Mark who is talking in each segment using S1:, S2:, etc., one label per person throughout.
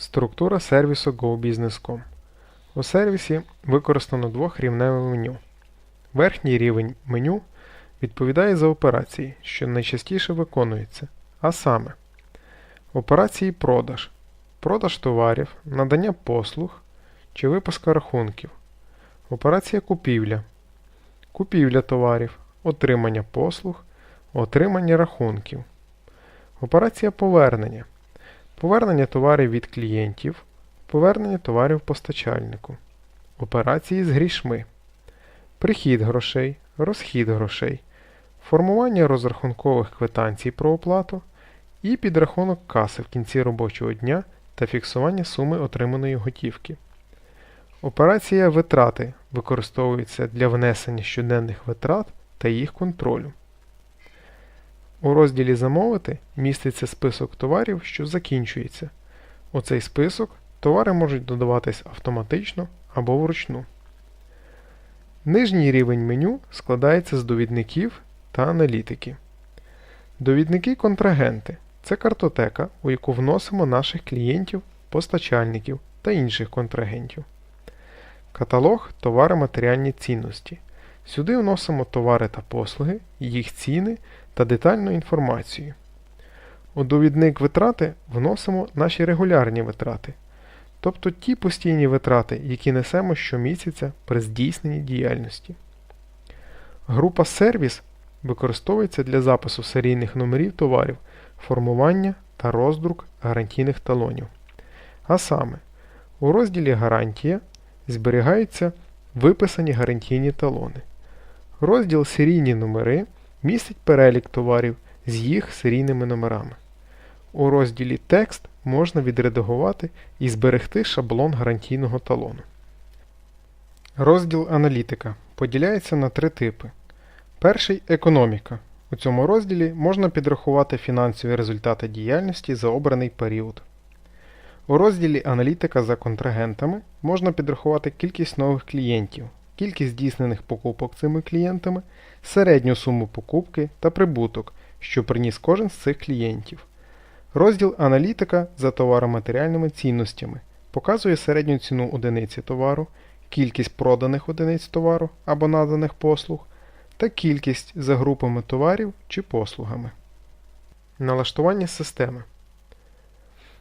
S1: Структура сервісу GoBusiness.com. У сервісі використано двохрівневе меню. Верхній рівень меню відповідає за операції, що найчастіше виконуються, а саме операції продаж, продаж товарів, надання послуг чи випуска рахунків, операція купівля, купівля товарів, отримання послуг, отримання рахунків, операція повернення, повернення товарів від клієнтів, повернення товарів постачальнику, операції з грішми, прихід грошей, розхід грошей, формування розрахункових квитанцій про оплату. І підрахунок каси в кінці робочого дня та фіксування суми отриманої готівки. Операція витрати використовується для внесення щоденних витрат та їх контролю. У розділі Замовити міститься список товарів, що закінчується. У цей список товари можуть додаватись автоматично або вручну. Нижній рівень меню складається з довідників та аналітики. Довідники контрагенти це картотека, у яку вносимо наших клієнтів, постачальників та інших контрагентів. Каталог товари матеріальні цінності. Сюди вносимо товари та послуги, їх ціни та детальну інформацію. У довідник витрати вносимо наші регулярні витрати, тобто ті постійні витрати, які несемо щомісяця при здійсненні діяльності. Група сервіс використовується для запису серійних номерів товарів, формування та роздрук гарантійних талонів. А саме, у розділі Гарантія зберігаються виписані гарантійні талони. Розділ Серійні номери містить перелік товарів з їх серійними номерами. У розділі Текст можна відредагувати і зберегти шаблон гарантійного талону. Розділ Аналітика поділяється на три типи. Перший економіка. У цьому розділі можна підрахувати фінансові результати діяльності за обраний період. У розділі Аналітика за контрагентами можна підрахувати кількість нових клієнтів, кількість здійснених покупок цими клієнтами, середню суму покупки та прибуток, що приніс кожен з цих клієнтів. Розділ Аналітика за товароматеріальними цінностями показує середню ціну одиниці товару, кількість проданих одиниць товару або наданих послуг та кількість за групами товарів чи послугами. Налаштування системи.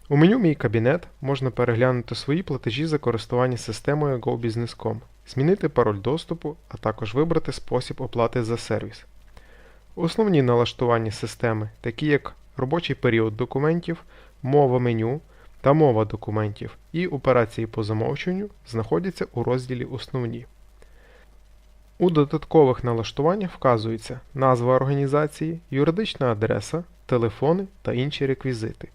S1: У меню Мій кабінет можна переглянути свої платежі за користування системою GoBusiness.com, змінити пароль доступу, а також вибрати спосіб оплати за сервіс. Основні налаштування системи, такі як робочий період документів, мова меню та мова документів і операції по замовчуванню, знаходяться у розділі Основні. У додаткових налаштуваннях вказується назва організації, юридична адреса, телефони та інші реквізити.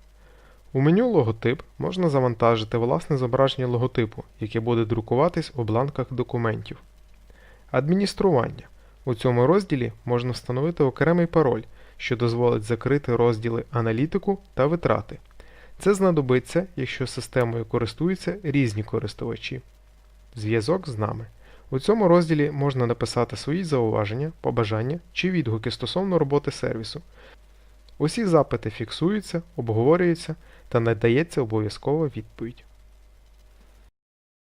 S1: У меню Логотип можна завантажити власне зображення логотипу, яке буде друкуватись у бланках документів. Адміністрування. У цьому розділі можна встановити окремий пароль, що дозволить закрити розділи Аналітику та Витрати. Це знадобиться, якщо системою користуються різні користувачі. Зв'язок з нами. У цьому розділі можна написати свої зауваження, побажання чи відгуки стосовно роботи сервісу. Усі запити фіксуються, обговорюються та надається обов'язкова відповідь.